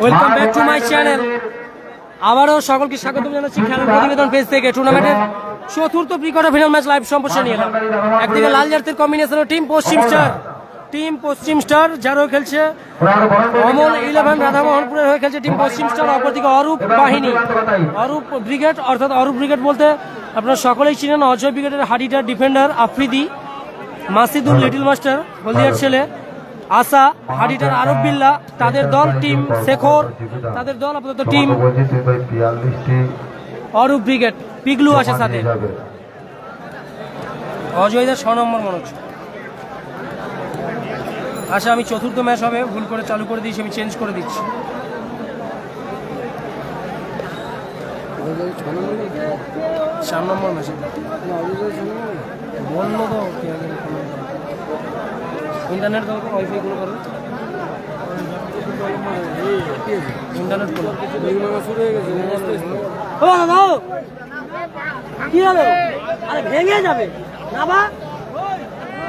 Welcome back to my channel আবারও সকলকে স্বাগত জানাচ্ছি খেলার প্রতিবেদন পেজ থেকে। টুর্নামেন্টের চতুর্থ pre quarter final match live সম্প্রচার নিয়ে এলাম। একদিকে লাল জার্সির combination team Paschim star. Team Paschim star যার হয়ে খেলছে অমল ইলেভেন রাধামোহনপুরের হয়ে খেলছে টিম পশ্চিম স্টার। অপরদিকে অরূপ বাহিনী। অরূপ ব্রিগেড অর্থাৎ অরূপ ব্রিগেড বলতে আপনারা সকলেই চিনেন। অজয় ব্রিগেডের হাডিটার defender Afridi. Masidul little master হলদিয়ার ছেলে আসা হাডিটার আরব বিল্লা তাদের দল টিম শেখর তাদের দল আপাতত টিম অরূপ ব্রিগেড পিগলু আছে সাথে। অজয়দার ছ নম্বর মনে হচ্ছে আচ্ছা আমি চতুর্থ ম্যাচ হবে ভুল করে চালু করে দিয়েছি আমি চেঞ্জ করে দিচ্ছি। চার নম্বর ম্যাচ বলল তো ইন্টারনেট তো ওয়াইফাই গুলো করো ইন্টারনেট করো ও দাদা ও! কি হলো? আরে ভেঙে যাবে। না বা?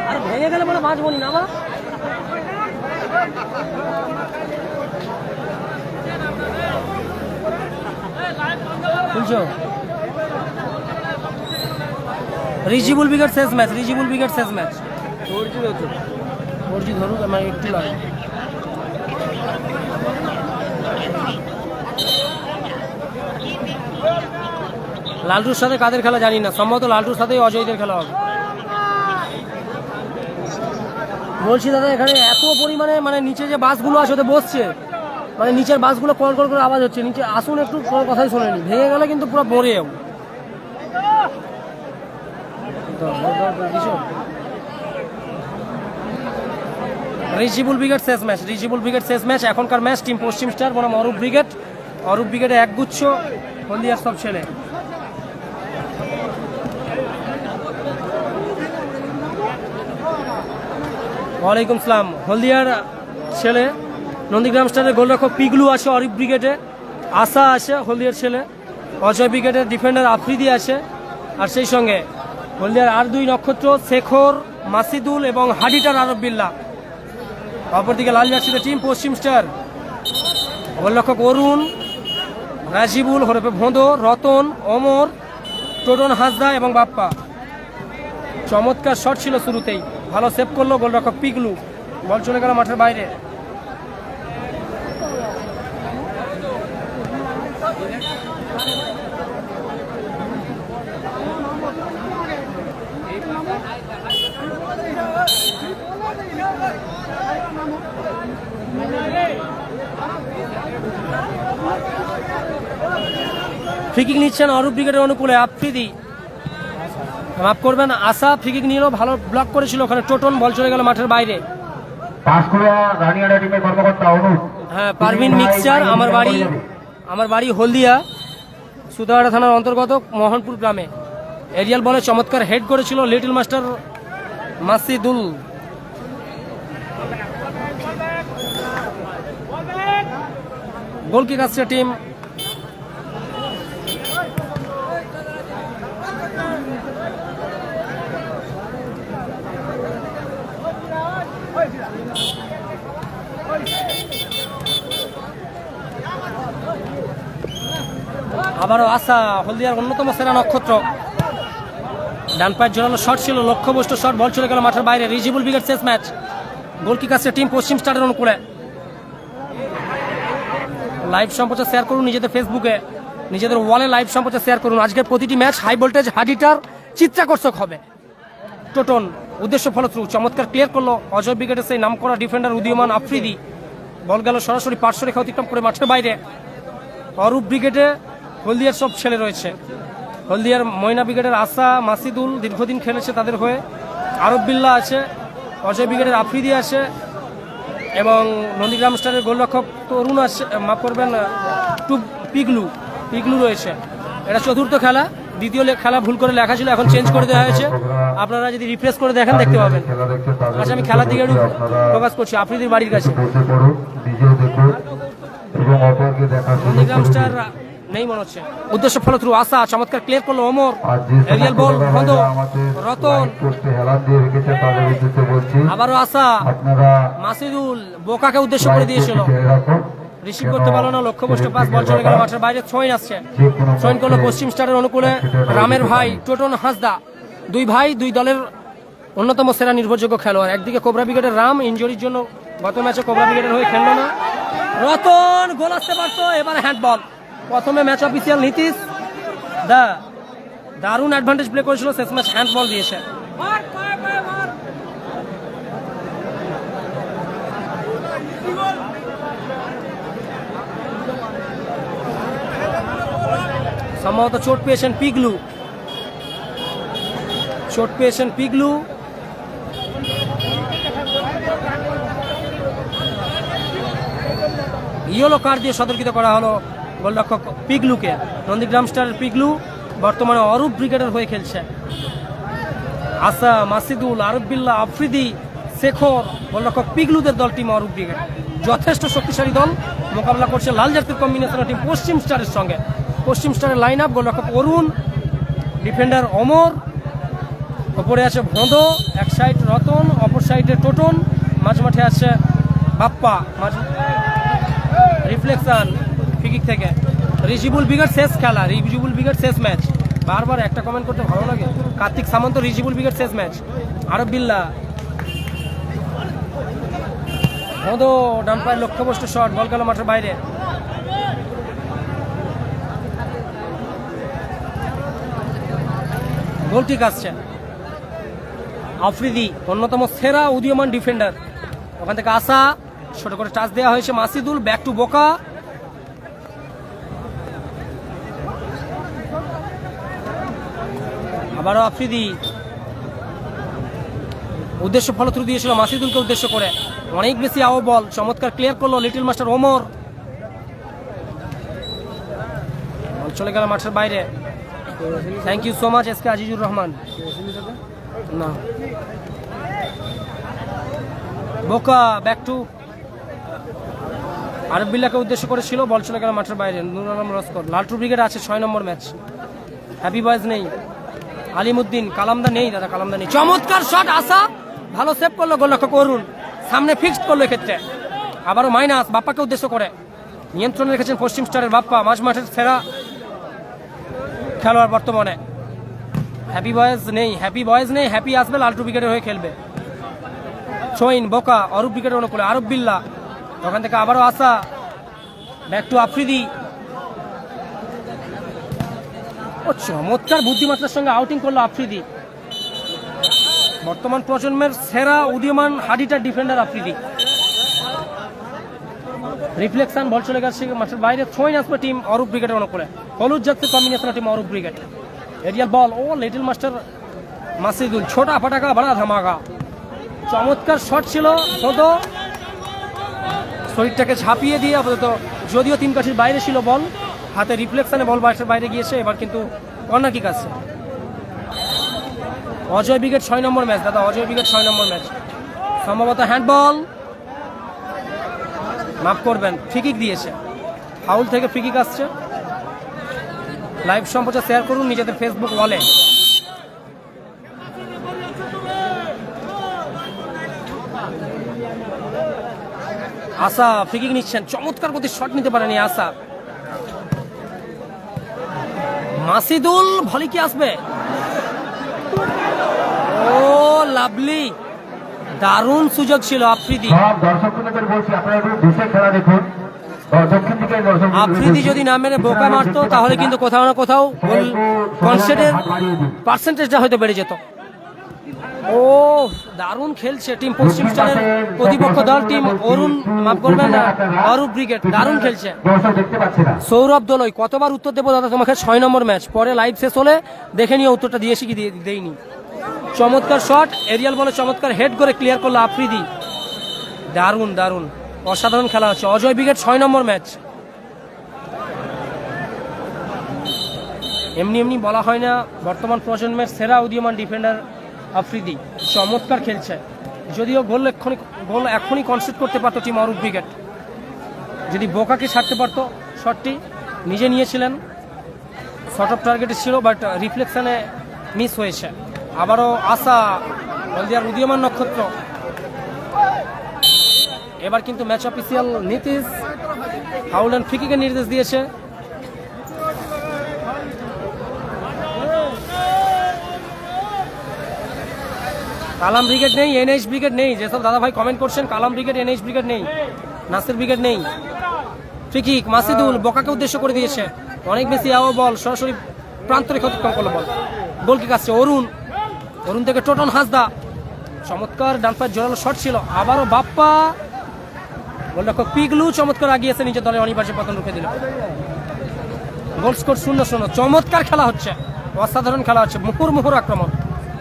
আরে ভেঙে গেলে বলে বাঁচবো নি না বা? বুঝছ? রিজিবুল বিগেট শেষ ম্যাচ রিজিবুল বিগেট শেষ ম্যাচ ফোরজি ধরুক, আমার একটু লাগে। লালটুর সাথে কাদের খেলা জানি না, সম্ভবত লালটুর সাথেই অজয়দের খেলা হবে। বলছি দাদা, এখানে এত পরিমাণে মানে নিচে যে বাসগুলো আছে, ওতে বসছে। মানে নিচের বাসগুলো কল কল করে আওয়াজ হচ্ছে, নিচে আসুন একটু, কোনো কথাই শোনেনি। ভেঙে গেলে কিন্তু পুরো মরে যাব। রিজিবুল ব্রিগেড শেষ ম্যাচ রিজিবুল ব্রিগেড শেষ ম্যাচ, এখনকার ম্যাচ, টিম পশ্চিম স্টার, বনাম অরূপ ব্রিগেড। অরূপ ব্রিগেডে একগুচ্ছ, হলদিয়ার সব ছেলে। ওয়ালাইকুম সালাম। হলদিয়ার ছেলে নন্দীগ্রাম স্টারের গোলরক্ষক পিগলু আছে, অরিফ ব্রিগেডে। আশা আছে, হলদিয়ার ছেলে। অজয় ব্রিগেডের ডিফেন্ডার আফ্রিদি আছে। আর সেই সঙ্গে হলদিয়ার আর দুই নক্ষত্র, শেখর, মাসিদুল এবং হাডিটার আরব বিল্লা। অপরদিকে লাল জার্সিতে টিম পশ্চিম স্টার। গোলরক্ষক অরুণ, রাজিবুল হরফে ভোঁদো, রতন অমর টোটন হাসদা এবং বাপ্পা। চমৎকার শট ছিল শুরুতেই। ভালো সেভ করল গোলরক্ষক পিগলু। বল চলে গেল মাঠের বাইরে। ফ্রিকিক নিচ্ছেন অরূপ ব্রিগেডের অনুকূলে। আফ্রিদি মাফ করবেন আশা ফ্রিকিক নিল ভালো ব্লক করেছিল ওখানে। টোটন বল চলে গেল মাঠের বাইরে। হ্যাঁ পারভিন মিক্সচার আমার বাড়ি আমার বাড়ি হলদিয়া সুদাহাটা থানার অন্তর্গত মোহনপুর গ্রামে। এরিয়াল বলে চমৎকার হেড করেছিল little master Masidul. Goal kick team আবারও আশা, হলদিয়ার অন্যতম সেরা নক্ষত্র। ডান পায়ের জোরালো শট ছিল লক্ষ্যবস্তু শট বল চলে গেল মাঠের বাইরে, রিজিবুল বিগেট শেষ ম্যাচ গোলকিক আসছে টিম পশ্চিম স্টারের অনুকূলে। লাইভ সম্প্রচার শেয়ার করুন নিজেদের ফেসবুকে নিজেদের ওয়ালে লাইভ সম্প্রচার শেয়ার করুন। আজকের প্রতিটি ম্যাচ হাই ভোল্টেজ হাডিটার চিত্রাকর্ষক হবে। টোটন উদ্দেশ্য ফলশ্রু, চমৎকার ক্লিয়ার করল। অজয় ব্রিগেডের সেই নাম করা ডিফেন্ডার উদীয়মান আফ্রিদি। বল গেল সরাসরি পার্শ্ব রেখা অতিক্রম করে মাঠের বাইরে। অরূপ ব্রিগেডে হলদিয়ার সব ছেলে রয়েছে। হলদিয়ার ময়না ব্রিগেডের আশা মাসিদুল দীর্ঘদিন খেলেছে তাদের হয়ে। আরব বিল্লা আছে অজয় ব্রিগেডের আফ্রিদি আছে এবং নন্দীগ্রাম স্টারের গোলরক্ষক তরুণ আছে মাফ করবেন টু পিগলু পিগলু রয়েছে। এটা চতুর্থ খেলা দ্বিতীয় খেলা ভুল করে লেখা ছিল এখন চেঞ্জ করে দেওয়া হয়েছে। আপনারা যদি রিফ্রেশ করে দেখেন দেখতে পাবেন। আচ্ছা আমি খেলার দিকে একটু ফোকাস করছি আফ্রিদির বাড়ির কাছে। নন্দীগ্রাম স্টার। নেই মনে হচ্ছে। উদ্দেশ্য ফলো থ্রু আসা চমৎকার ক্লিয়ার করল ওমর এরিয়াল বল বন্ধ। রতন। আবারও আসা মাসিদুল বোকাকে উদ্দেশ্য করে দিয়েছিল। রিসিভ করতে পারল না লক্ষ্যবস্তু পাস বল চলে গেল মাঠের বাইরে, ছয় আসছে। ছয়ন করল পশ্চিম স্টারের অনুকূলে। রামের ভাই, টোটন হাসদা। দুই ভাই, দুই দলের অন্যতম সেরা নির্ভরযোগ্য খেলোয়াড়। একদিকে কোবরা ব্রিগেডের রাম ইঞ্জুরির জন্য গত ম্যাচে কোবরা ব্রিগেডের হয়ে খেললো না। রতন গোল আসতে পারতো, এবার হ্যান্ডবল প্রথমে ম্যাচ অফিসিয়াল নীতিশ দা দারুণ অ্যাডভান্টেজ প্লে করেছিল, শেষ ম্যাচ হ্যান্ডবল দিয়েছে। সম্ভবত চোট পেয়েছেন পিগলু। চোট পেয়েছেন পিগলু। ইয়েলো কার্ড দিয়ে সতর্কিত করা হলো। গোলরক্ষক পিগলুকে। নন্দীগ্রাম স্টারের পিগলু বর্তমানে অরূপ ব্রিগেডের হয়ে খেলছে। আসা মাসিদুল আরবিল্লা আফ্রিদি, শেখর, গোলরক্ষক পিগলুদের দল টিম অরূপ ব্রিগেড। যথেষ্ট শক্তিশালী দল। মোকাবিলা করছে লাল জার্সির কম্বিনেশনের টিম পশ্চিম স্টারের সঙ্গে। পশ্চিম স্টারের লাইন আপ গোলরক্ষক অরুণ ডিফেন্ডার অমর, ওপরে আছে ভোঁদ এক সাইড রতন, অপর সাইডে টোটন, মাঝ মাঠে আছে বাপ্পা, মাঝ রিফ্লেকশন ফিকিক থেকে। রিজিবুল বিগের শেষ খেলা রিজিবুল বিগের শেষ ম্যাচ বারবার একটা কমেন্ট করতে ভালো লাগে। কার্তিক সামন্ত রিজিবুল বিগের শেষ ম্যাচ আরব বিল্লা। মধু ডান পায়ের লক্ষ্যবস্তু শট বল গেল মাঠের বাইরে। গোল ঠিক আসছে। আফ্রিদি, অন্যতম সেরা উদীয়মান ডিফেন্ডার ওখান থেকে আসা, ছোট করে টাচ দেওয়া হয়েছে মাসিদুল ব্যাক টু বোকা। আবারও আফ্রিদি উদ্দেশ্য ফলো থ্রু দিয়েছিল মাসিদুলকে উদ্দেশ্য করে। অনেক বেশি আও বল, চমৎকার ক্লিয়ার করল লিটল মাস্টার ওমর। চলে গেল মাঠের বাইরে। Thank you so much S K Azizur Rahman. না। বোকা ব্যাক টু আরব বিল্লাকে উদ্দেশ্য করেছিল, বল চলে গেল মাঠের বাইরে। নুর আলম রস্কর। লালটু ব্রিগেড আছে ছয় নম্বর ম্যাচ। হ্যাপি বয়েজ নেই। আলিমুদ্দিন কালামদা নেই, দাদা কালামদা নেই। চমৎকার শট আসা ভালো সেভ করল, গোল লক্ষ্য করুন। সামনে ফিক্সড করল এক্ষেত্রে। আবারও মাইনাস বাপ্পাকে উদ্দেশ্য করে। নিয়ন্ত্রণে রেখেছেন পশ্চিম স্টারের বাপ্পা, মাঝ মাঠের সেরা খেলোয়াড় বর্তমানে। হ্যাপি বয়েজ নেই হ্যাপি বয়েজ নেই হ্যাপি আসবে লালটু ব্রিগেডের হয়ে খেলবে। চৈন বোকা, অরূপ ব্রিগেডের অনুকূলে। আরব বিল্লা, ওখান থেকে আবারও আসা ব্যাক টু আফ্রিদি। ও চমৎকার বুদ্ধিমত্তার সঙ্গে আউটিং করল আফ্রিদি। বর্তমান প্রজন্মের সেরা উদীয়মান হাডিটার ডিফেন্ডার আফ্রিদি। রিফ্লেকশন বল চলে গেছে মাঠের বাইরে, ছয় আসবে টিম অরূপ ব্রিগেডের অনুকূলে। হলুদ জাতীয় combination team Arup brigade aerial ball ও লিটল মাস্টার মাসিদুল, ছোটা ফাটাকা, বড়া ধামাকা। চমৎকার শট ছিল হতো শরীরটাকে ঝাঁপিয়ে দিয়ে আপাতত যদিও তিন কাঠির বাইরে ছিল বল হাতে রিফ্লেকশনে বল বাইরে গিয়েছে, এবার কিন্তু কর্নার কিক আছে অজয় ব্রিগেড ছয় নম্বর ম্যাচ দাদা, অজয় ব্রিগেড ছয় নম্বর ম্যাচ সম্ভবত হ্যান্ডবল মাফ করবেন ফ্রিকিক দিয়েছে। ফাউল থেকে ফ্রিকিক আসছে। লাইভ সম্প্রচার শেয়ার করুন নিজেদের ফেসবুক ওয়ালে আশা ফ্রিকিক নিচ্ছেন। চমৎকার গতি শট নিতে পারেনি আশা। মাসিদুল ভলি কি আসবে। Oh lovely. দারুণ সুযোগ ছিল আফ্রিদি। আফ্রিদি যদি না মেনে বোকা মারতো তাহলে কিন্তু কোথাও না কোথাও গোল কনসেটের পার্সেন্টেজটা হয়তো বেড়ে যেত। ও, দারুণ খেলছে টিম পশ্চিম স্টারের প্রতিপক্ষ দল টিম অরুণ, মাফ করবেন না, অরূপ ব্রিগেড দারুণ খেলছে। সৌরভ দোলই, কতবার উত্তর দেবো দাদা তোমাকে? ছয় নম্বর ম্যাচ পরে লাইভ শেষ হলে দেখে নিয়ে উত্তরটা দিয়েছি কি দিয়ে দেইনি। চমৎকার শট এরিয়াল বলে চমৎকার হেড করে ক্লিয়ার করল আফ্রিদি। দারুণ দারুণ। অসাধারণ খেলা হচ্ছে। অজয় ব্রিগেড ছয় নম্বর ম্যাচ এমনি এমনি বলা হয় না, বর্তমান প্রজন্মের সেরা উদীয়মান ডিফেন্ডার আফ্রিদি চমৎকার খেলছে। যদিও গোল এক্ষুনি গোল এখনই কনসেপ্ট করতে পারতো টিম অরূপ ব্রিগেড যদি বোকাকে ছাড়তে পারতো, শটটি নিজে নিয়েছিলেন। শর্ট অফ টার্গেটে ছিল বাট রিফ্লেকশানে মিস হয়েছে। আবারও আশা, হলদিয়ার উদীয়মান নক্ষত্র। এবার কিন্তু match official Nitish foul and ফ্রিকিকের নির্দেশ দিয়েছে। কালাম ব্রিগেড নেই, এনএইচ ব্রিগেড নেই, যেসব দাদা ভাই কমেন্ট করছেন, কালাম ব্রিগেড, এনএইচ ব্রিগেড নেই, নাসির ব্রিগেড নেই। ফ্রিকিক মাসিদুল, বকাকে উদ্দেশ্য করে দিয়েছে। অনেক বেশি আও বল, সরাসরি প্রান্ত রেখা অতিক্রম করল বল। গোল কিক আসছে, অরুণ। অরুণ থেকে টোটন হাসদা। চমৎকার ডান পায়ের জোরালো শট ছিল। আবারও বাপ্পা। গোলরক্ষক পিগলু চমৎকার আগিয়েছে, নিজের দলের অনিবার্য পতন রুখে দিল। গোল স্কোর শূন্য শূন্য। চমৎকার খেলা হচ্ছে। অসাধারণ খেলা হচ্ছে। মুহুর মুহুর আক্রমণ।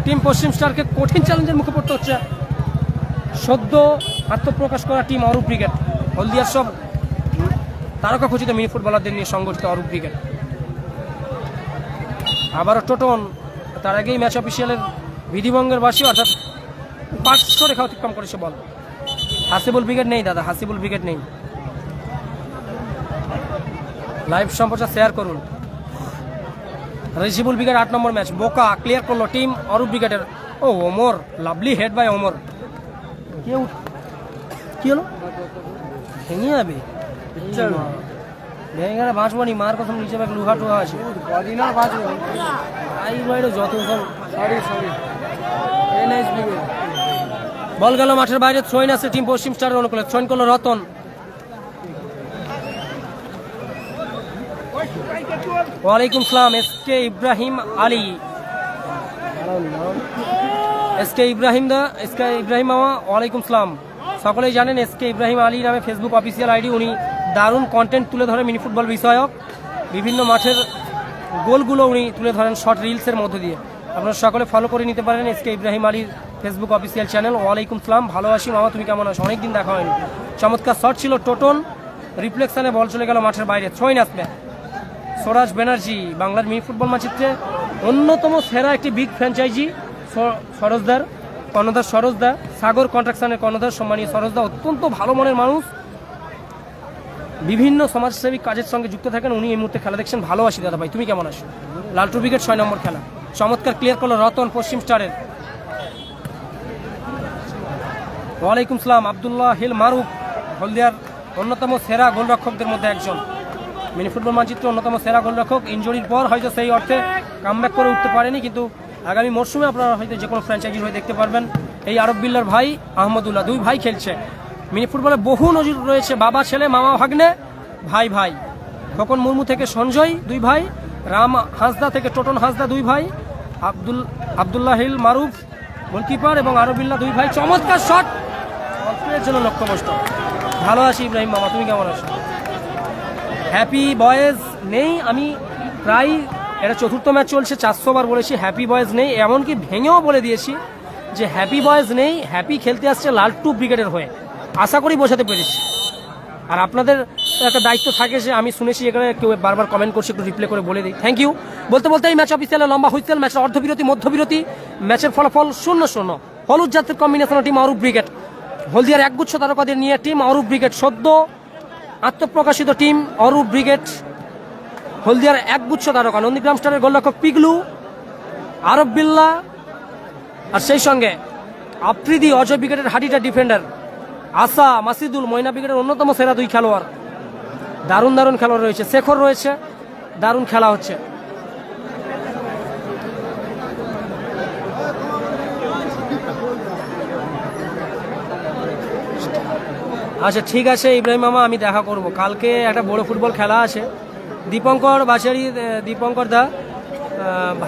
টিম পশ্চিম স্টারকে কঠিন চ্যালেঞ্জের মুখে পড়তে হচ্ছে। সদ্য আত্মপ্রকাশ করা টিম অরূপ ব্রিগেড। হলদিয়ার সব তারকা খচিত মিনি ফুটবলারদের নিয়ে সংগঠিত অরূপ ব্রিগেড। আবারও টোটন, তার আগেই ম্যাচ অফিসিয়ালের বিধিভঙ্গের বাসী, অর্থাৎ পাঁচশো রেখা অতিক্রম করেছে বল। হাসিবুল ব্রিগেড নেই, দাদা, হাসিবুল ব্রিগেড নেই। লাইভ সম্প্রচার শেয়ার করুন। রিজিবুল ব্রিগেড আট নম্বর ম্যাচ। বোকা ক্লিয়ার করল টিম অরূপ ব্রিগেডের ও Omar lovely head by Omar. কেউ কি হলো? ভেঙে যাবে? ভেঙে গেলে বাঁচবো নি মার কথা নিচে ব্যাগ লুহা টুহা আছে। আই বাইরে যত সরি সরি। বল গেল মাঠের বাইরে থ্রোইন আছে টিম পশ্চিম স্টারের অনুকূলে। থ্রোইন করল রতন। ওয়ালাইকুম সালাম, S K Ibrahim Ali. S K Ibrahim দা, এস কে ইব্রাহিম মামা, ওয়ালাইকুম সালাম। সকলেই জানেন এস কে ইব্রাহিম আলী নামে ফেসবুক অফিসিয়াল আইডি উনি দারুণ কন্টেন্ট তুলে ধরে মিনি ফুটবল বিষয়ক। বিভিন্ন মাঠের গোলগুলো উনি তুলে ধরেন শর্ট রিলসের মধ্য দিয়ে। আপনারা সকলে ফলো করে নিতে পারেন এস কে ইব্রাহিম আলীর ফেসবুক অফিসিয়াল চ্যানেল ওয়ালাইকুম সালাম, ভালো আছি মামা, তুমি কেমন আছো? অনেকদিন দেখা হয়নি। চমৎকার শট ছিল টোটন রিফ্লেকশনে বল চলে গেল মাঠের বাইরে। ছয়ন আসবে। স্বরাজ ব্যানার্জি বাংলার মিনি ফুটবল মানচিত্রে অন্যতম সেরা একটি বিগ ফ্র্যাঞ্চাইজি সরোজদার কর্ণধার সরোজদা সাগর কন্ট্রাকশনের কর্ণধার সম্মানীয় সরোজদা অত্যন্ত ভালো মনের মানুষ। বিভিন্ন সমাজসেবী কাজের সঙ্গে যুক্ত থাকেন, উনি এই মুহূর্তে খেলা দেখছেন। ভালোবাসি দাদা ভাই তুমি কেমন আছো? লালটু উইকেট, ছয় নম্বর খেলা। চমৎকার ক্লিয়ার করল রতন, পশ্চিম স্টারের। ওয়ালাইকুম সালাম, আবদুল্লাহ হিল মারুফ, হলদিয়ার অন্যতম সেরা গোলরক্ষকদের মধ্যে একজন। মিনি ফুটবল মানচিত্রে অন্যতম সেরা গোলরক্ষক ইঞ্জুরির পর হয়তো সেই অর্থে কামব্যাক করে উঠতে পারেনি, কিন্তু আগামী মরশুমে আপনারা হয়তো যে কোনো ফ্র্যাঞ্চাইজির হয়ে দেখতে পারবেন। এই আরব বিল্লার ভাই আহমদুল্লাহ, দুই ভাই খেলছে। মিনি ফুটবলে বহু নজির রয়েছে, বাবা, ছেলে, মামা, ভাগ্নে, ভাই ভাই। খোকন মুর্মু থেকে সঞ্জয়, দুই ভাই। রাম হাসদা থেকে টোটন হাসদা, দুই ভাই। আব্দুল, আবদুল্লাহ হিল, মারুফ, গোলকিপার এবং আরবিল্লা দুই ভাই। চমৎকার শট অল্পের জন্য লক্ষ্যবস্তু ভালো আছি ইব্রাহিম মামা, তুমি কেমন আছো? হ্যাপি বয়েজ নেই, আমি প্রায় এটা চতুর্থ ম্যাচ চলছে, চারশো বার বলেছি হ্যাপি বয়েজ নেই, এমনকি ভেঙেও বলে দিয়েছি যে হ্যাপি বয়েজ নেই হ্যাপি খেলতে আসছে লালটু ব্রিগেডের হয়ে। আশা করি বোঝাতে পেরেছি। আর আপনাদের একটা দায়িত্ব থাকে যে আমি শুনেছি এখানে কেউ বারবার কমেন্ট করছে, একটু রিপ্লে করে বলে দিই। থ্যাংক ইউ বলতে বলতে এই ম্যাচ অফিসিয়ালে লম্বা হুইসেল ম্যাচের অর্ধবিরতি, মধ্যবিরতি ম্যাচের ফলাফল শূন্য শূন্য। হলুদ জাতের কম্বিনেশন টিম অরূপ ব্রিগেড হলদিয়ার একগুচ্ছ তারকাদের নিয়ে টিম অরূপ ব্রিগেড সদ্য আত্মপ্রকাশিত টিম অরূপ ব্রিগেড, হলদিয়ার একগুচ্ছ তারকা, নন্দীগ্রাম স্টারের গোলরক্ষক পিগলু, আরব বিল্লা, আর সেই সঙ্গে আফ্রিদি অজয় ব্রিগেডের হাডিটা ডিফেন্ডার, আসা মাসিদুল, ময়না ব্রিগেডের অন্যতম সেরা দুই খেলোয়াড়। দারুণ দারুণ খেলোয়াড় রয়েছে, শেখর রয়েছে, দারুণ খেলা হচ্ছে। আচ্ছা ঠিক আছে, ইব্রাহিম মামা, আমি দেখা করব। কালকে একটা বড় ফুটবল খেলা আছে। দীপঙ্কর বাসারি দীপঙ্কর দা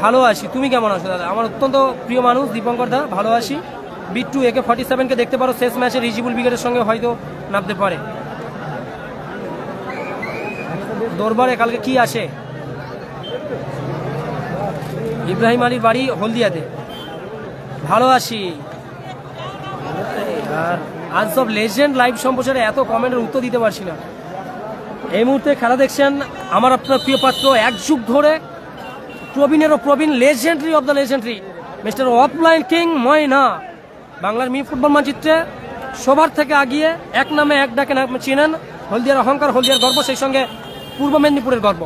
ভালো আছি। তুমি কেমন আছো দাদা? আমার অত্যন্ত প্রিয় মানুষ, দীপঙ্কর দা, ভালো আছি। বিট্টু, একে ফর্টি সেভেনকে দেখতে পারো, শেষ ম্যাচে রিজিবুল ব্রিগেডের সঙ্গে হয়তো নামতে পারে। দরবারে কালকে কি আসে ইব্রাহিম আলীর বাড়ি হলদিয়াতে। ভালো আছি। আর আজ সব লেজেন্ড লাইভ সম্প্রচারে এত কমেন্টের উত্তর দিতে পারছি না। এই মুহূর্তে খেলা দেখছেন আমার আপনার প্রিয় পাত্র, এক যুগ ধরে প্রবীণেরও প্রবীণ legendary of the legendary mister offline king Moyna. বাংলার মি ফুটবল মানচিত্রে সবার থেকে আগিয়ে এক নামে এক ডাকে চিনেন হলদিয়ার অহংকার, হলদিয়ার গর্ব, সেই সঙ্গে পূর্ব মেদিনীপুরের গর্ব।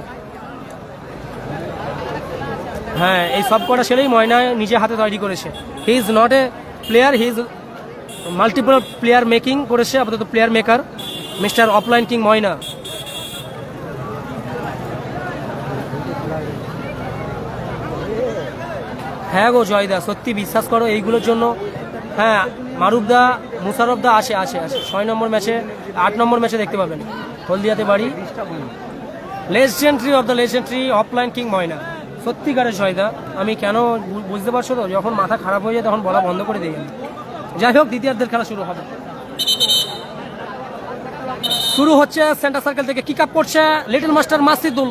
হ্যাঁ এই সব কটা ছেলেই ময়না নিজে হাতে তৈরি করেছে। He is not a player he is multiple player making করেছে, আপাতত player maker mister offline king Moyna. হ্যাঁ গো জয়দা, সত্যি বিশ্বাস করো, এইগুলোর জন্য হ্যাঁ মারুফদা মুসারফদা আসে আসে আসে। ছয় নম্বর ম্যাচে, আট নম্বর ম্যাচে দেখতে পাবেন। হলদিয়াতে বাড়ি। Legendary of the legendary offline king Moyna. সত্যিকারের জয়দা, আমি কেন বুঝতে পারছ তো? যখন মাথা খারাপ হয়ে যায়, তখন বলা বন্ধ করে দিই। যাই হোক, দ্বিতীয়ার্ধের খেলা শুরু হবে। শুরু হচ্ছে সেন্টার সার্কেল থেকে কিক আপ করছে লিটল মাস্টার মাসিদুল।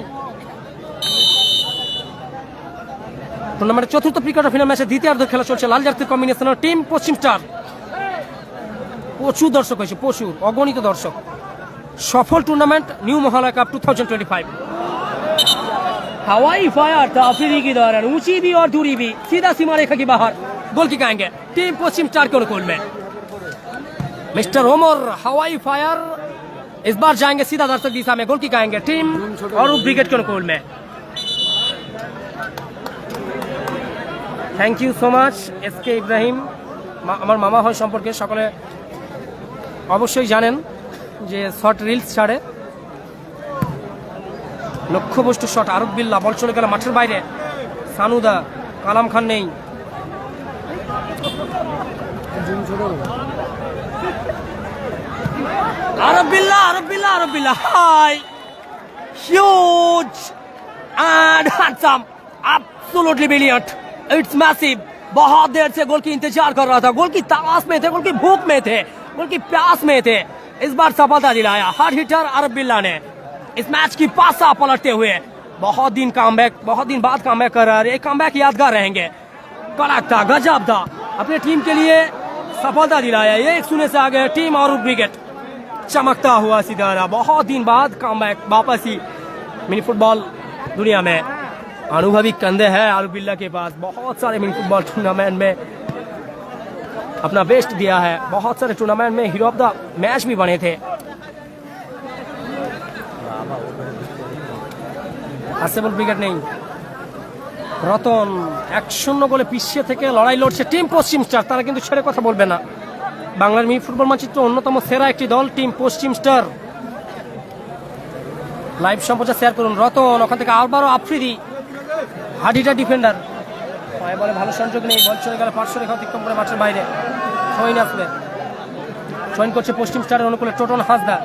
টুর্নামেন্টের চতুর্থ ক্রিকেট ফিনাল ম্যাচে দ্বিতীয়ার্ধ খেলা চলছে লাল কম্বিনেশনের টিম পশ্চিম স্টার প্রচুর দর্শক হয়েছে, প্রচুর, অগণিত দর্শক। সফল tournament new Mahalaya cup two thousand twenty five হাওয়াই ফায়ার তা আফ্রিদি কি উঁচি বি আর দূরি সিধা সীমা রেখা কি বাহার? गोल की कहेंगे टीम पश्चिम चार के अनुकूल में मिस्टर ओमर हवाई फायर इस बार जाएंगे सीधा दर्शक दिशा में गोल की कहेंगे टीम और ब्रिगेड के अनुकूल में thank you so much S K Ibrahim মা- আমার মামা হয় সম্পর্কে সকলে অবশ্যই জানেন যে শর্ট রিলস ছাড়ে লক্ষ্যবস্তু শট আরব বিল্লা বল চলে গেল মাঠের বাইরে সানুদা কালাম খান নেই Arabilla, Arabilla, Arabilla. Huge and handsome. Absolutely brilliant. It's massive. बहुत देर से गोल की इंतज़ार कर रहा था गोल की तलाश में थे गोल की भूख में थे गोल की प्यास में थे इस बार सफलता दिलाया हर हिटर अरब बिल्ला ने इस मैच की पासा पलटते हुए बहुत दिन काम बहुत दिन बाद काम कर रहा है एक काम यादगार रहेंगे कड़क था गजब था अपने टीम के लिए सफलता दिलाया ये एक सुने से आगे टीम और विकेट चमकता हुआ सितारा। बहुत दिन बाद कम वापस ही मिनी फुटबॉल दुनिया में। अनुभवी कंधे है आरूफ बिल्ला के पास। बहुत सारे मिनी फुटबॉल टूर्नामेंट में अपना बेस्ट दिया है। बहुत सारे टूर्नामेंट में हीरो ऑफ़ द मैच भी बने थे। असेबल विकेट नहीं। রতন এক শূন্য গোলে পিছিয়ে থেকে লড়াই লড়ছে টিম পশ্চিম স্টার। তারা কিন্তু ছেড়ে কথা বলবে না। বাংলার মিনি ফুটবল মানচিত্র অন্যতম সেরা একটি দল, টিম পশ্চিম স্টার। লাইভ সম্প্রচার শেয়ার করুন। রতন, ওখান থেকে আবারও আফ্রিদি, হাডিটা ডিফেন্ডার। ছয় বলে ভালো সংযোগ নেই, বল চলে গেল পাঁচশো রেখা অতিক্রম করে মাঠের বাইরে। ছয়ন আসবে ছয়ন করছে পশ্চিম স্টারের অনুকূলে টোটন হাসদা।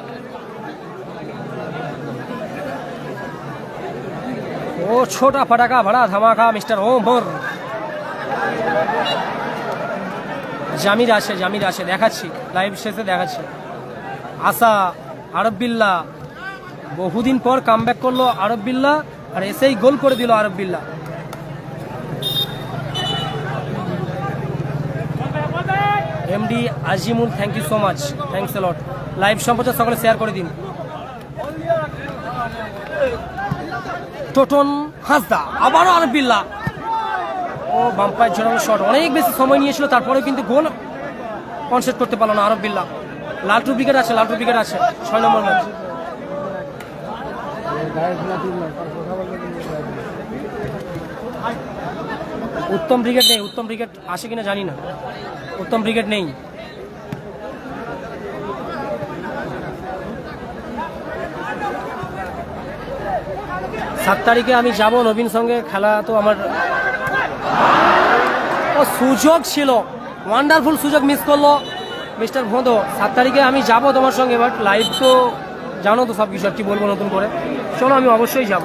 ও ছোটা ফাটাকা ভাড়া ধামাকা, মিস্টার ওমর জামির আসে জামির আসে, দেখাচ্ছি, লাইভ শেষে দেখাচ্ছি। আশা, আরব বিল্লা, বহুদিন পর কাম করল আরব বিল্লা, আর এসেই গোল করে দিল Arab Billa. MD Azimul thank you so much thanks lot live সম্প্রচার সকলে শেয়ার করে দিন। টোটন হাসদা, আবারও আরব বিল্লা ও বাম্পায় ঝোড়ানো শট, অনেক বেশি সময় নিয়েছিল, তারপরেও কিন্তু গোল কনসেপ্ট করতে পারল না আরব বিল্লা লালটু ব্রিগেড আছে, লালটু ব্রিগেড আছে, ছয় নম্বর ম্যাচ। উত্তম ব্রিগেড নেই, উত্তম ব্রিগেড আসে কিনা জানি না। উত্তম ব্রিগেড নেই। সাত তারিখে আমি যাব নবীন সঙ্গে, খেলা তো আমার ও সুযোগ ছিল ওয়ান্ডারফুল সুযোগ মিস করল মিস্টার ভোঁদো। সাত তারিখে আমি যাব তোমার সঙ্গে বাট লাইভ তো জানো তো সব কিছু আর কি বলব নতুন করে। চলো আমি অবশ্যই যাব।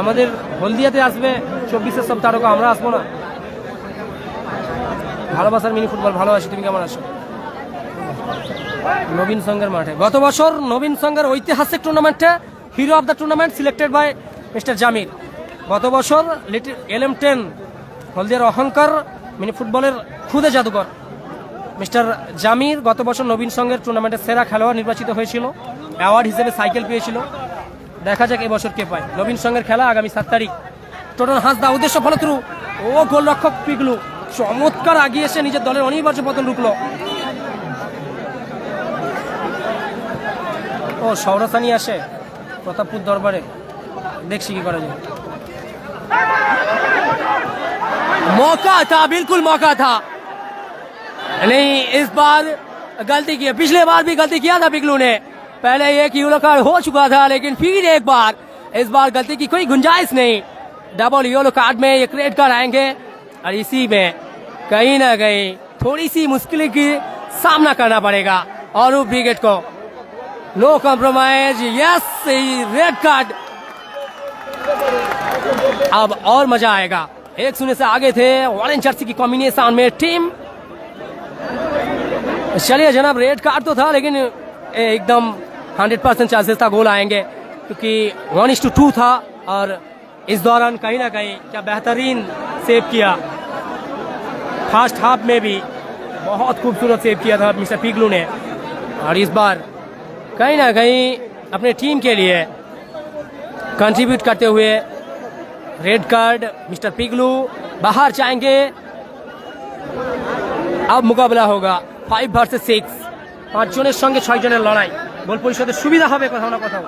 আমাদের হলদিয়াতে আসবে চব্বিশের সব তারকা, আমরা আসব না? ভালোবাসার মিনি ফুটবল, ভালোবাসি, তুমি কেমন আছো? নবীন সঙ্গের মাঠে। গত বছর নবীন সঙ্গের ঐতিহাসিক টুর্নামেন্টে hero of the tournament selected by mister Jamir, গত বছর এল এম টেন হলদিয়ার অহংকার মিনি ফুটবলের খুদে জাদুঘর মিস্টার জামির গত বছর নবীন সঙ্গের টুর্নামেন্টের সেরা খেলোয়াড় নির্বাচিত হয়েছিল, অ্যাওয়ার্ড হিসেবে সাইকেল পেয়েছিল। দেখা যাক এবছর কে পায়। নবীন সঙ্গের খেলা আগামী সাত তারিখ। টোটন হাসদা উদ্দেশ্য ফলো থ্রু। ও গোলরক্ষক পিগলু। চমৎকার আগিয়ে এসে নিজের দলের অনিবার্য পতন রুকলো ও সৌরসানি আসে প্রতাপপুর দরবারে। দেখছি কি করা যায় मौका था बिल्कुल मौका था नहीं इस बार गलती की है। पिछले बार भी गलती किया था पिगलू ने पहले एक यूलो कार्ड हो चुका था लेकिन फिर एक बार इस बार गलती की कोई गुंजाइश नहीं डबल यूलो कार्ड में एक रेड कार्ड आएंगे और इसी में कहीं ना कहीं थोड़ी सी मुश्किल की सामना करना पड़ेगा और ब्रिगेड को no compromise yes red card अब और मज़ा आएगा। एक शून्य से आगे थे ऑरेंज जर्सी की कॉम्बिनेशन में टीम चलिए जनाब रेड कार्ड तो था, लेकिन एकदम हंड्रेड परसेंट चांसेस था गोल आएँगे, क्योंकि वन इज़ टू टू था, और इस दौरान कहीं ना कहीं क्या बेहतरीन सेव किया। फ़र्स्ट हाफ़ में भी बहुत खूबसूरत सेव किया था मिस्टर पिगलू ने, और इस बार कहीं ना कहीं अपने टीम के लिए कंट्रीब्यूट करते हुए रेड कार्ड मिस्टर पिगलू बाहर जाएंगे अब मुकाबला होगा ফাইভ ভার্সেস সিক্স পাঁচজনের সঙ্গে ছয়জনের লড়াই গোল পরিষদের সুবিধা হবে কোথাও না কোথাও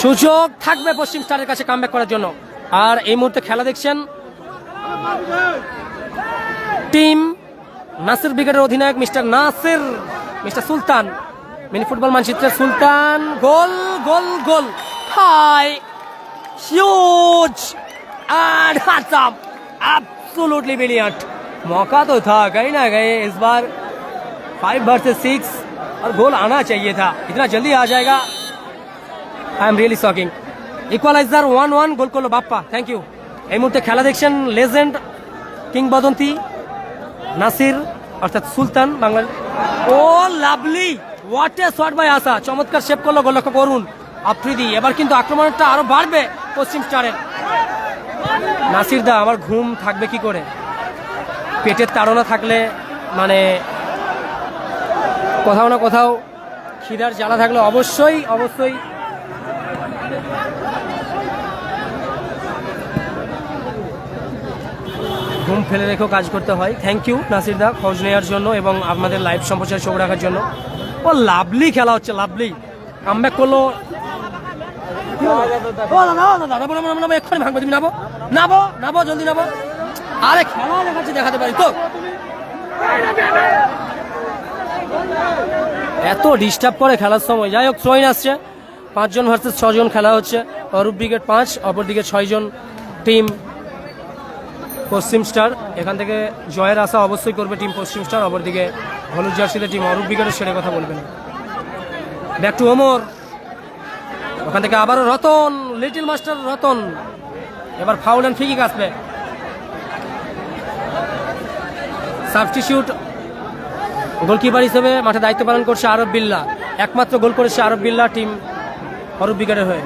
সুযোগ থাকবে পশ্চিম স্টারের কাছে কামব্যাক করার জন্য আর এই মুহূর্তে খেলা দেখছেন টিম নাসির ব্রিগেডের অধিনায়ক mister Nasir mister Sultan mini football মানচিত্রের সুলতান goal goal goal high huge and handsome absolutely brilliant मौका तो था कहीं ना कहीं इस बार फाइव वर्सेस सिक्स और गोल आना चाहिए था इतना जल्दी आ जाएगा I am really shocking equaliser one one goal করলো বাপ্পা থ্যাংক ইউ এই মুহূর্তে খেলা দেখছেন লেজেন্ড কিংবদন্তি নাসির অর্থাৎ Sultan Bangla oh lovely what a shot by Asa চমৎকার সেভ করল গোলরক্ষক অরুণ আফ্রিদি, এবার কিন্তু আক্রমণটা আরও বাড়বে পশ্চিম স্টারের নাসির দা, আমার ঘুম থাকবে কি করে? পেটের তাড়না থাকলে মানে কোথাও না কোথাও খিদার জ্বালা থাকলে অবশ্যই অবশ্যই। ঘুম ফেলে রেখেও কাজ করতে হয়। থ্যাংক ইউ নাসির দা, খোঁজ নেওয়ার জন্য এবং আপনাদের লাইভ সম্প্রচার চোখ রাখার জন্য। ও লাভলি খেলা হচ্ছে, লাভলি। কামব্যাক করল। এক্ষুনি ভাঙবো, তুমি নাবো নাবো নাবো জলদি নাবো আরে খেলা দেখাচ্ছি, দেখাতে পারি তো। এত ডিস্টার্ব করে খেলার সময়। যাই হোক ট্রয়েন আসছে। পাঁচজন ভার্সেস ছজন খেলা হচ্ছে। অরূপ ব্রিগেড পাঁচ অপরদিকে ছয়জন টিম পশ্চিম স্টার এখান থেকে জয়ের আশা অবশ্যই করবে টিম পশ্চিম স্টার অপরদিকে হলুদ জার্সিতে টিম অরূপ ব্রিগেডের সেরে কথা বলবেন। Back to Omar. ওখান থেকে আবারও রতন লিটিল মাস্টার রতন। এবার ফাউল অ্যান্ড ফ্রি কিক আসবে। সাবস্টিটিউট গোলকিপার হিসেবে মাঠে দায়িত্ব পালন করছে আরব বিল্লা। একমাত্র গোল করেছে আরব বিল্লা টিম অরূপ ব্রিগেডের হয়ে।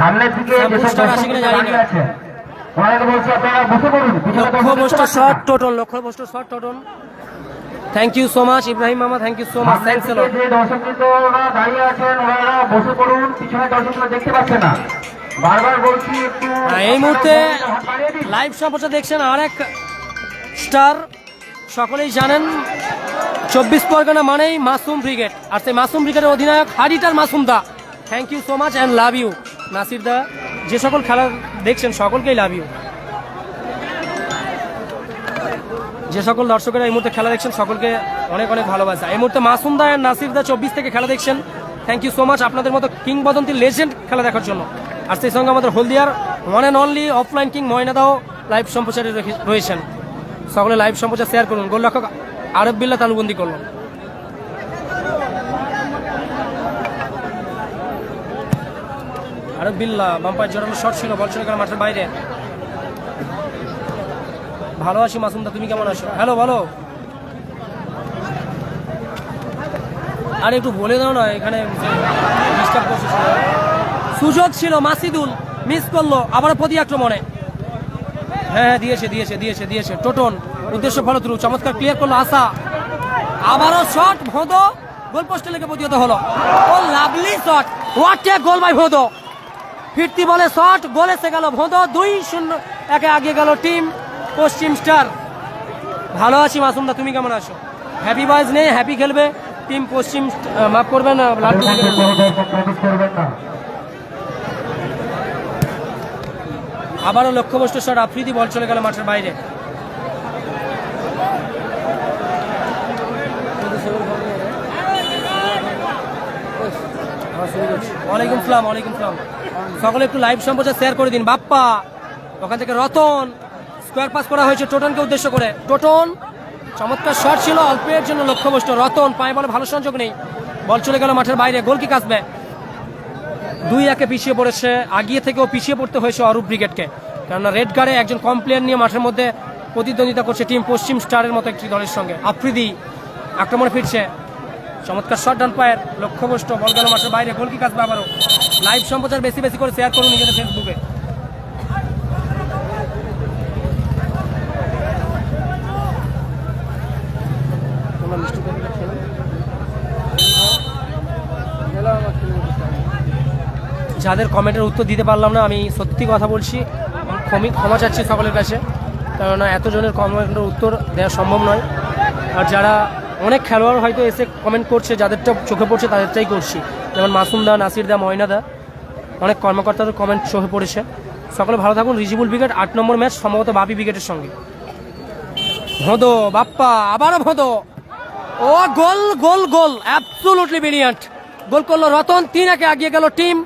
সামনের দিকে যেসব ওনাকে বলছি আপনারা বসে পড়ুন shot thank you so much Ibrahim মামা থ্যাংক ইউ সো মাচ যে দর্শকরা দাঁড়িয়ে আছেন ওনারা বসে পড়ুন পিছনে দর্শকরা দেখতে পাচ্ছেন না। বারবার বলছি একটু এই মুহূর্তে। লাইভ সম্প্রচার দেখছেন আর এক স্টার সকলেই জানেন চব্বিশ পরগনা মানেই মাসুম ব্রিগেড। আর সেই মাসুম ব্রিগেডের অধিনায়ক হাডিটার মাসুম দা। Thank you so much and love you Nasir দা, যে সকল খেলা দেখছেন, সকলকেই লাভ ইউ যে সকল দর্শকেরা এই মুহূর্তে খেলা দেখছেন, সকলকে অনেক অনেক ভালোবাসা। এই মুহূর্তে মাসুম দা অ্যান্ড নাসির দা চব্বিশ থেকে খেলা দেখছেন। থ্যাংক ইউ সো মাচ আপনাদের মতো কিংবদন্তি লেজেন্ড খেলা দেখার জন্য। আর সেই সঙ্গে আমাদের হলদিয়ার one and only offline king ময়নাদাও live সম্প্রচারে রয়েছেন। সকলে লাইভ সম্প্রচার শেয়ার করুন। গোলরক্ষক আরব বিল্লা তালুবন্দি করল। আরব বিল্লা বাম্পায় জোরানো শট ছিল, বল ছিল মাঠের বাইরে? ভালো আছি মাসুমদা, তুমি কেমন আছো? হ্যালো, বলো। আরে একটু বলে দাও না, এখানে সুযোগ ছিল, মাসিদুল মিস করল আবার প্রতি আক্রমণে। হ্যাঁ হ্যাঁ দিয়েছে দিয়েছে দিয়েছে দিয়েছে। টোটন, উদ্দেশ্য ফলত্রু চমৎকার ক্লিয়ার করল আশা। আবারও শট ভোঁদো গোল পোস্টে লেগে প্রতিহত হলো। ও lovely shot what goal by Bhondo. ফিরতি বলে শট, গোলে সে গেল ভোঁদো, দুই শূন্য, একে আগে গেল টিম পশ্চিম স্টার। ভালো আছি মাসুমদা, তুমি কেমন আছো? হ্যাপি বয়েজ নেই হ্যাপি খেলবে। টিম পশ্চিম মাফ করবেন না আবারও লক্ষ্যবস্তু শট আফ্রিদি বল চলে গেল মাঠের বাইরে। ওয়ালাইকুম সালাম ওয়ালাইকুম সালাম। সকলে একটু লাইভ সম্প্রচার শেয়ার করে দিন। বাপ্পা, ওখান থেকে রতন স্কোয়ার পাস করা হয়েছে টোটনকে উদ্দেশ্য করে। টোটন, চমৎকার শট ছিল, অল্পের জন্য লক্ষ্যবস্তু রতন, পায়ে বলে ভালো সংযোগ নেই। বল চলে গেল মাঠের বাইরে গোল কি কাসবে দুই একে পিছিয়ে পড়েছে, আগিয়ে থেকেও পিছিয়ে পড়তে হয়েছে অরূপ ব্রিগেডকে। কেননা রেড কার্ডে একজন কম প্লেয়ার নিয়ে মাঠের মধ্যে প্রতিদ্বন্দ্বিতা করছে টিম পশ্চিম স্টারের মতো একটি দলের সঙ্গে। আফ্রিদি আক্রমণে ফিরছে। চমৎকার শট ডান পায়ের। লক্ষ্যবস্তু বল গেল মাঠের বাইরে গোল কি কাজবে আবারও। লাইভ সম্প্রচার বেশি বেশি করে শেয়ার করুন নিজেদের ফেসবুকে যাদের কমেন্টের উত্তর দিতে পারলাম না আমি সত্যি কথা বলছি ক্ষমি ক্ষমা চাচ্ছি সকলের কাছে কেননা এতজনের কমেন্টের উত্তর দেওয়া সম্ভব নয়। আর যারা অনেক খেলোয়াড় হয়তো এসে কমেন্ট করছে যাদেরটা চোখে পড়ছে তাদেরটাই করছি। যেমন মাসুম দা, নাসির দা, ময়না দা, অনেক কর্মকর্তাদের কমেন্ট চোখে পড়েছে। সকলে ভালো থাকুন। রিজিবুল ব্রিগেড আট নম্বর ম্যাচ সম্ভবত বাপি ব্রিগেডের সঙ্গে। ভোঁদো, বাপ্পা, আবারও ভোঁদো। ও, গোল গোল গোল। অ্যাবসুলুটলি ব্রিলিয়ান্ট গোল করল রতন, তিন একে আগিয়ে গেল টিম,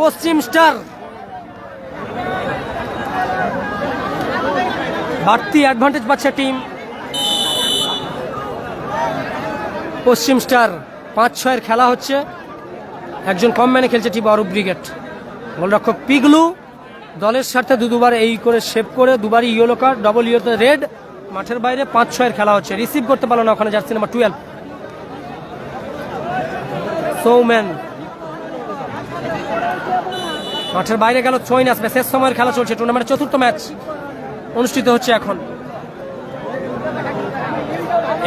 পশ্চিম স্টার। বাড়তি অ্যাডভান্টেজ পাচ্ছে টিম। পশ্চিম স্টার পাঁচ ছয়ের খেলা হচ্ছে। একজন কম ম্যানে খেলছে টিম অরূপ ব্রিগেড। গোলরক্ষক পিগলু দলের স্বার্থে দু দুবার এই করে সেভ করে দুবারই ইয়েলো কার্ড ডবল ইয়েলোতে রেড মাঠের বাইরে পাঁচ ছয়ের খেলা হচ্ছে। রিসিভ করতে পারল না ওখানে জার্সি নাম্বার টুয়েলভ সৌম্যান মাঠের বাইরে গেল ছয় আসবে শেষ সময়ের খেলা চলছে। টুর্নামেন্টের চতুর্থ ম্যাচ অনুষ্ঠিত হচ্ছে এখন।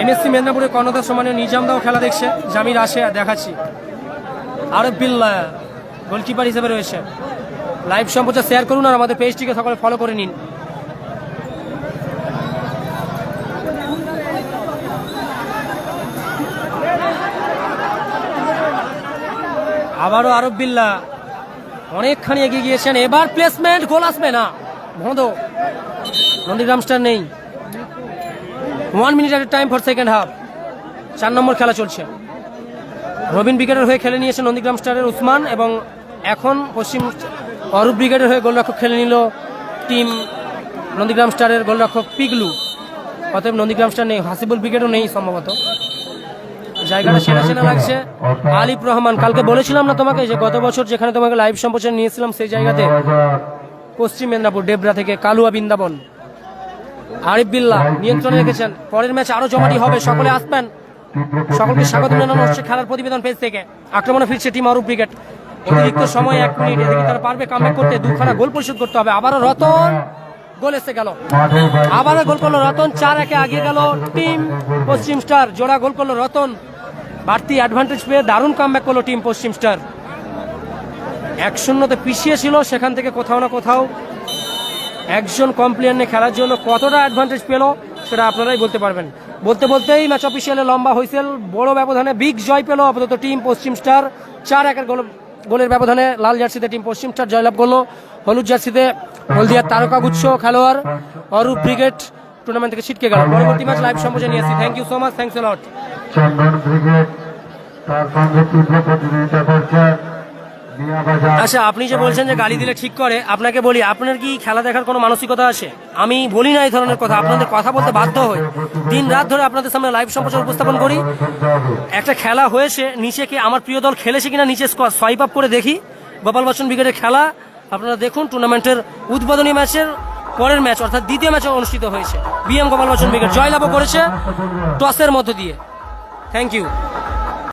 এমএসসি মেদিনীপুরের কর্ণধার সম্মানীয় নিজামদাও খেলা দেখছে। জামির আসে, দেখাচ্ছি। আরব বিল্লা গোলকিপার হিসেবে রয়েছে। লাইভ সম্প্রচার শেয়ার করুন আর আমাদের পেজটিকে সকলে ফলো করে নিন। আবারও আরব বিল্লা। অনেকখানি এগিয়ে গিয়েছেন। এবার প্লেসমেন্ট গোল আসবে না। ভোঁদো নন্দীগ্রাম স্টার নেই। One minute time for second half চার নম্বর খেলা চলছে। রবিন ব্রিগেডের হয়ে খেলে নিয়েছে নন্দীগ্রাম স্টারের উসমান এবং এখন পশ্চিম অরূপ ব্রিগেডের হয়ে গোলরক্ষক খেলে নিল টিম নন্দীগ্রাম স্টারের গোলরক্ষক পিগলু। অতএব নন্দীগ্রাম স্টার নেই, হাসিবুল ব্রিগেডও নেই সম্ভবত। জায়গাটা চেনা চেনা লাগছে আলিফ রহমান। কালকে বলেছিলাম না তোমাকে যে গত বছর যেখানে তোমাকে লাইভ সম্প্রচার নিয়েছিলাম সেই জায়গাতে পশ্চিম মেদিনীপুর, ডেবরা থেকে কালুয়া বৃন্দাবন। আরিফ বিল্লাহ নিয়ন্ত্রণে রেখেছেন। পরের ম্যাচ আরও জমাটি হবে, সকলে আসবেন। সকলকে স্বাগত জানানো হচ্ছে খেলার প্রতিবেদন পেজ থেকে। আক্রমণে ফিরছে টিম অরূপ ক্রিকেট অতিরিক্ত সময় এক মিনিট এদিকে তারা পারবে কামব্যাক করতে। দুখানা গোল পরিশোধ করতে হবে। আবারও রতন গোল এসে গেল। আবারও গোল করল রতন। চার একে আগিয়ে গেল টিম পশ্চিম স্টার জোড়া গোল করল রতন। বাড়তি অ্যাডভান্টেজ পেয়ে দারুণ কামব্যাক করল টিম পশ্চিম স্টার এক শূন্যতে পিছিয়ে ছিল সেখান থেকে কোথাও না কোথাও। একজন কমপ্লেয়ার নিয়ে খেলার জন্য কতটা অ্যাডভান্টেজ পেল সেটা আপনারাই বলতে পারবেন। বলতে বলতেই ম্যাচ অফিসিয়ালে লম্বা হুইসেল। বড় ব্যবধানে বিগ জয় পেল আপাতত টিম পশ্চিম স্টার। চার একের গোল, গোলের ব্যবধানে লাল জার্সিতে টিম পশ্চিম স্টার জয়লাভ করল। হলুদ জার্সিতে হলদিয়ার তারকা গুচ্ছ, খেলোয়াড় অরূপ ব্রিগেড টুর্নামেন্ট থেকে ছিটকে গেল। পরবর্তী ম্যাচ লাইভ সম্প্রচার নিয়ে আসি thank you so much thanks lot তার সঙ্গে তীব্র প্রতিযোগিতা বাজার আচ্ছা আপনি যে বলছেন যে গালি দিলে ঠিক করে, আপনাকে বলি, আপনার কি খেলা দেখার কোনো মানসিকতা আছে? আমি বলি না এই ধরনের কথা, আপনাদের কথা বলতে বাধ্য হই। দিন রাত ধরে আপনাদের সামনে লাইভ সম্প্রচার উপস্থাপন করি। একটা খেলা হয়েছে, নিচে কি আমার প্রিয় দল খেলেছে কিনা নিচে সোয়াইপ আপ করে দেখি। গোপাল বচ্চন ব্রিগেডের খেলা, আপনারা দেখুন টুর্নামেন্টের উদ্বোধনী ম্যাচের পরের ম্যাচ, অর্থাৎ দ্বিতীয় ম্যাচ অনুষ্ঠিত হয়েছে। বিএম গোপাল বচ্চন ব্রিগেড জয়লাভও করেছে টসের মধ্য দিয়ে। Thank you